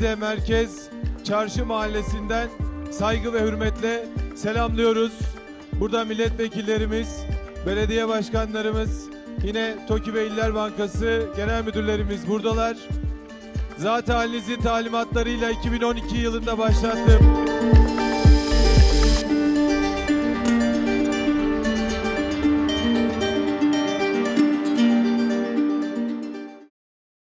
Merkez Çarşı Mahallesi'nden saygı ve hürmetle selamlıyoruz. Burada milletvekillerimiz, belediye başkanlarımız, yine TOKİ ve İller Bankası genel müdürlerimiz buradalar. Zaten halinizin talimatlarıyla 2012 yılında başlattım.